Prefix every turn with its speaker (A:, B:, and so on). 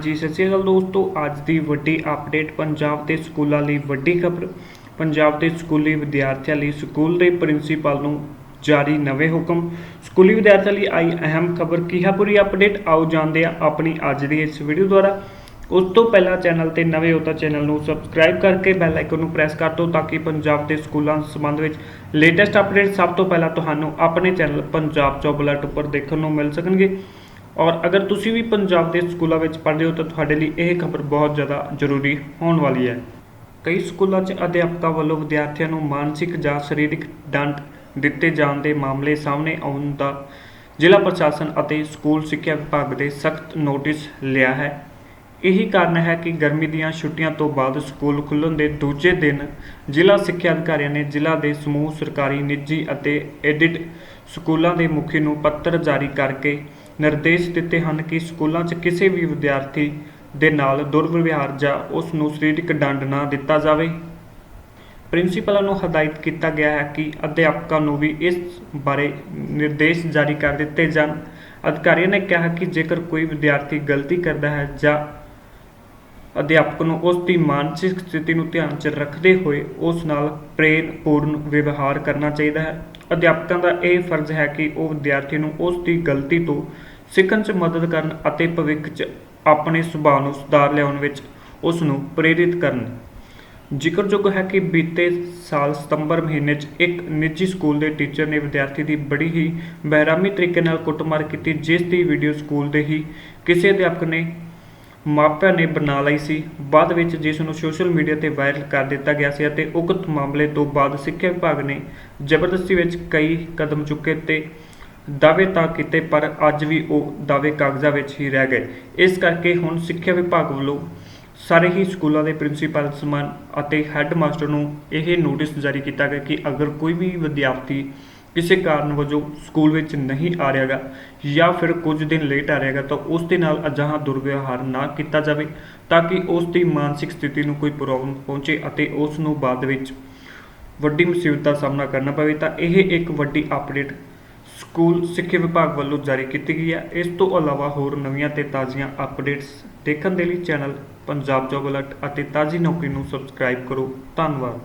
A: ਹਾਂਜੀ, ਸਤਿ ਸ਼੍ਰੀ ਅਕਾਲ ਦੋਸਤੋ। ਅੱਜ ਦੀ ਵੱਡੀ ਅਪਡੇਟ ਪੰਜਾਬ ਦੇ ਸਕੂਲਾਂ ਲਈ ਵੱਡੀ ਖਬਰ। ਪੰਜਾਬ ਦੇ ਸਕੂਲੀ ਵਿਦਿਆਰਥੀਆਂ ਲਈ ਸਕੂਲ ਦੇ ਪ੍ਰਿੰਸੀਪਲ ਨੂੰ ਜਾਰੀ ਨਵੇਂ ਹੁਕਮ। ਸਕੂਲੀ ਵਿਦਿਆਰਥੀਆਂ ਲਈ ਆਈ ਅਹਿਮ ਖਬਰ ਕੀ ਹੈ ਪੂਰੀ ਅਪਡੇਟ ਆਓ ਜਾਣਦੇ ਆ ਆਪਣੀ ਅੱਜ ਦੀ ਇਸ ਵੀਡੀਓ ਦੁਆਰਾ। ਉਸ ਤੋਂ ਪਹਿਲਾਂ ਚੈਨਲ ਤੇ ਨਵੇਂ ਹੋ ਤਾਂ ਚੈਨਲ ਨੂੰ ਸਬਸਕ੍ਰਾਈਬ ਕਰਕੇ ਬੈਲ ਆਈਕਨ ਨੂੰ ਪ੍ਰੈਸ ਕਰ ਦਿਓ ਤਾਂ ਕਿ ਪੰਜਾਬ ਦੇ ਸਕੂਲਾਂ ਸੰਬੰਧ ਵਿੱਚ ਲੇਟੈਸਟ ਅਪਡੇਟ ਸਭ ਤੋਂ ਪਹਿਲਾਂ ਤੁਹਾਨੂੰ ਆਪਣੇ ਚੈਨਲ ਪੰਜਾਬ ਜੋਬ ਅਲਰਟ ਉੱਪਰ ਦੇਖਣ ਨੂੰ ਮਿਲ ਸਕਣਗੇ। ਔਰ ਅਗਰ ਤੁਸੀਂ ਵੀ ਪੰਜਾਬ ਦੇ ਸਕੂਲਾਂ ਵਿੱਚ ਪੜ੍ਹਦੇ ਹੋ ਤਾਂ ਤੁਹਾਡੇ ਲਈ ਇਹ ਖਬਰ ਬਹੁਤ ਜ਼ਿਆਦਾ ਜ਼ਰੂਰੀ ਹੋਣ ਵਾਲੀ ਹੈ। ਕਈ ਸਕੂਲਾਂ 'ਚ ਅਧਿਆਪਕਾਂ ਵੱਲੋਂ ਵਿਦਿਆਰਥੀਆਂ ਨੂੰ ਮਾਨਸਿਕ ਜਾਂ ਸਰੀਰਕ ਦੰਡ ਦਿੱਤੇ ਜਾਣ ਦੇ ਮਾਮਲੇ ਸਾਹਮਣੇ ਆਉਣ ਦਾ ਜ਼ਿਲ੍ਹਾ ਪ੍ਰਸ਼ਾਸਨ ਅਤੇ ਸਕੂਲ ਸਿੱਖਿਆ ਵਿਭਾਗ ਦੇ ਸਖਤ ਨੋਟਿਸ ਲਿਆ ਹੈ। ਇਹੀ ਕਾਰਨ ਹੈ ਕਿ ਗਰਮੀ ਦੀਆਂ ਛੁੱਟੀਆਂ ਤੋਂ ਬਾਅਦ ਸਕੂਲ ਖੁੱਲ੍ਹਣ ਦੇ ਦੂਜੇ ਦਿਨ ਜ਼ਿਲ੍ਹਾ ਸਿੱਖਿਆ ਅਧਿਕਾਰੀਆਂ ਨੇ ਜ਼ਿਲ੍ਹਾ ਦੇ ਸਮੂਹ, ਸਰਕਾਰੀ, ਨਿੱਜੀ ਅਤੇ ਐਡਿਡ ਸਕੂਲਾਂ ਦੇ ਮੁਖੀ ਨੂੰ ਪੱਤਰ ਜਾਰੀ ਕਰਕੇ ਨਿਰਦੇਸ਼ ਦਿੱਤੇ ਹਨ ਕਿ ਸਕੂਲਾਂ 'ਚ ਕਿਸੇ ਵੀ ਵਿਦਿਆਰਥੀ ਦੇ ਨਾਲ ਦੁਰਵਿਵਹਾਰ ਜਾਂ ਉਸ ਨੂੰ ਸਰੀਰਕ ਦੰਡ ਨਾ ਦਿੱਤਾ ਜਾਵੇ। ਪ੍ਰਿੰਸੀਪਲਾਂ ਨੂੰ ਹਦਾਇਤ ਕੀਤਾ ਗਿਆ ਹੈ ਕਿ ਅਧਿਆਪਕਾਂ ਨੂੰ ਵੀ ਇਸ ਬਾਰੇ ਨਿਰਦੇਸ਼ ਜਾਰੀ ਕਰ ਦਿੱਤੇ ਜਾਣ। ਅਧਿਕਾਰੀਆਂ ਨੇ ਕਿਹਾ ਕਿ ਜੇਕਰ ਕੋਈ ਵਿਦਿਆਰਥੀ ਗਲਤੀ ਕਰਦਾ ਹੈ ਜਾਂ ਅਧਿਆਪਕ ਨੂੰ ਉਸ ਦੀ ਮਾਨਸਿਕ ਸਥਿਤੀ ਨੂੰ ਧਿਆਨ 'ਚ ਰੱਖਦੇ ਹੋਏ ਉਸ ਨਾਲ ਪ੍ਰੇਰਪੂਰਨ ਵਿਵਹਾਰ ਕਰਨਾ ਚਾਹੀਦਾ ਹੈ, ਅਧਿਆਪਕਾਂ ਦਾ ਇਹ ਫਰਜ਼ ਹੈ ਕਿ ਉਹ ਵਿਦਿਆਰਥੀ ਨੂੰ ਉਸ ਦੀ ਗਲਤੀ ਤੋਂ ਸਿੱਖਣ 'ਚ ਮਦਦ ਕਰਨ ਅਤੇ ਭਵਿੱਖ 'ਚ ਆਪਣੇ ਸੁਭਾਅ ਨੂੰ ਸੁਧਾਰ ਲਿਆਉਣ ਵਿੱਚ ਉਸ ਨੂੰ ਪ੍ਰੇਰਿਤ ਕਰਨ। ਜ਼ਿਕਰਯੋਗ ਹੈ ਕਿ ਬੀਤੇ ਸਾਲ ਸਤੰਬਰ ਮਹੀਨੇ 'ਚ ਇੱਕ ਨਿੱਜੀ ਸਕੂਲ ਦੇ ਟੀਚਰ ਨੇ ਵਿਦਿਆਰਥੀ ਦੀ ਬੜੀ ਹੀ ਬੇਰਹਿਮੀ ਤਰੀਕੇ ਨਾਲ ਕੁੱਟਮਾਰ ਕੀਤੀ, ਜਿਸ ਦੀ ਵੀਡੀਓ ਸਕੂਲ ਦੇ ਹੀ ਕਿਸੇ ਅਧਿਆਪਕ ਨੇ ਮਾਪਿਆਂ ਨੇ ਬਣਾ ਲਈ ਸੀ। ਬਾਅਦ ਵਿੱਚ ਜਿਸ ਨੂੰ ਸੋਸ਼ਲ ਮੀਡੀਆ ਤੇ ਵਾਇਰਲ ਕਰ ਦਿੱਤਾ ਗਿਆ ਸੀ ਅਤੇ ਉਕਤ ਮਾਮਲੇ ਤੋਂ ਬਾਅਦ ਸਿੱਖਿਆ ਵਿਭਾਗ ਨੇ ਜ਼ਬਰਦਸਤੀ ਵਿੱਚ ਕਈ ਕਦਮ ਚੁੱਕੇ ਤੇ ਦਾਅਵੇ ਤਾਂ ਕੀਤੇ, ਪਰ ਅੱਜ ਵੀ ਉਹ ਦਾਅਵੇ ਕਾਗਜ਼ਾਂ ਵਿੱਚ ਹੀ ਰਹਿ ਗਏ। ਇਸ ਕਰਕੇ ਹੁਣ ਸਿੱਖਿਆ ਵਿਭਾਗ ਵੱਲੋਂ ਸਾਰੇ ਹੀ ਸਕੂਲਾਂ ਦੇ ਪ੍ਰਿੰਸੀਪਲ, ਸਮਾਨ ਅਤੇ ਹੈੱਡ ਮਾਸਟਰ ਨੂੰ ਇਹ ਨੋਟਿਸ ਜਾਰੀ ਕੀਤਾ ਗਿਆ ਕਿ ਅਗਰ ਕੋਈ ਵੀ ਵਿਦਿਆਰਥੀ ਕਿਸੇ ਕਾਰਨ ਵਜੋਂ ਸਕੂਲ ਵਿੱਚ ਨਹੀਂ ਆ ਰਿਹਾਗਾ ਜਾਂ ਫਿਰ ਕੁਝ ਦਿਨ ਲੇਟ ਆ ਰਿਹਾਗਾ ਤਾਂ ਉਸ ਦੇ ਨਾਲ ਅਜਿਹਾ ਦੁਰਵਿਵਹਾਰ ਨਾ ਕੀਤਾ ਜਾਵੇ ਤਾਂ ਕਿ ਉਸ ਦੀ ਮਾਨਸਿਕ ਸਥਿਤੀ ਨੂੰ ਕੋਈ ਪ੍ਰੋਬਲਮ ਪਹੁੰਚੇ ਅਤੇ ਉਸ ਨੂੰ ਬਾਅਦ ਵਿੱਚ ਵੱਡੀ ਮੁਸੀਬਤ ਦਾ ਸਾਹਮਣਾ ਕਰਨਾ ਪਵੇ। ਤਾਂ ਇਹ ਇੱਕ ਵੱਡੀ ਅਪਡੇਟ ਸਕੂਲ ਸਿੱਖਿਆ ਵਿਭਾਗ ਵੱਲੋਂ ਜਾਰੀ ਕੀਤੀ ਗਈ ਹੈ। ਇਸ ਤੋਂ ਇਲਾਵਾ ਹੋਰ ਨਵੀਆਂ ਤੇ ਤਾਜ਼ੀਆਂ ਅਪਡੇਟਸ ਦੇਖਣ ਦੇ ਲਈ ਚੈਨਲ ਪੰਜਾਬ ਜੋਬ ਅਲਰਟ ਅਤੇ ਤਾਜ਼ੀ ਨੌਕਰੀ ਨੂੰ ਸਬਸਕ੍ਰਾਈਬ ਕਰੋ। ਧੰਨਵਾਦ।